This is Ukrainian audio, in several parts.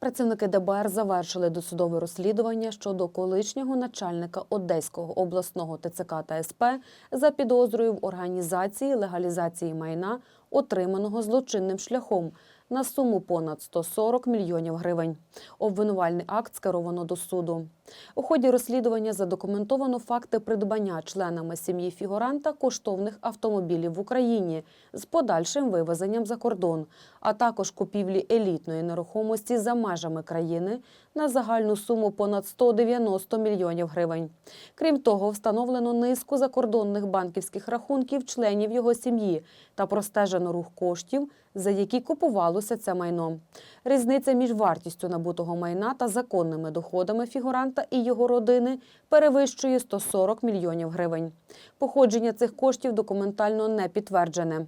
Працівники ДБР завершили досудове розслідування щодо колишнього начальника Одеського обласного ТЦК та СП за підозрою в організації легалізації майна, отриманого злочинним шляхом, на суму понад 140 мільйонів гривень. Обвинувальний акт скеровано до суду. У ході розслідування задокументовано факти придбання членами сім'ї фігуранта коштовних автомобілів в Україні з подальшим вивезенням за кордон, а також купівлі елітної нерухомості за межами країни на загальну суму понад 190 мільйонів гривень. Крім того, встановлено низку закордонних банківських рахунків членів його сім'ї та простежено рух коштів, за які купувалося це майно. Різниця між вартістю набутого майна та законними доходами фігуранта і його родини перевищує 140 мільйонів гривень. Походження цих коштів документально не підтверджене.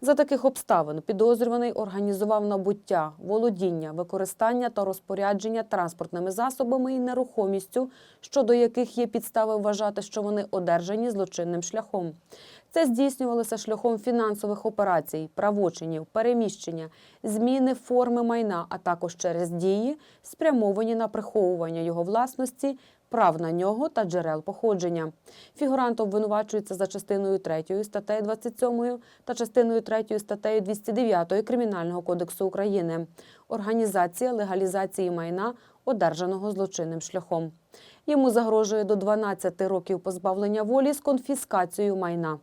За таких обставин підозрюваний організував набуття, володіння, використання та розпорядження транспортними засобами і нерухомістю, щодо яких є підстави вважати, що вони одержані злочинним шляхом. Це здійснювалося шляхом фінансових операцій, правочинів, переміщення, зміни форми майна, а також через дії, спрямовані на приховування його власності, прав на нього та джерел походження. Фігурант обвинувачується за частиною 3 статтею 27 та частиною 3 статтею 209 Кримінального кодексу України. Організація легалізації майна, одержаного злочинним шляхом. Йому загрожує до 12 років позбавлення волі з конфіскацією майна.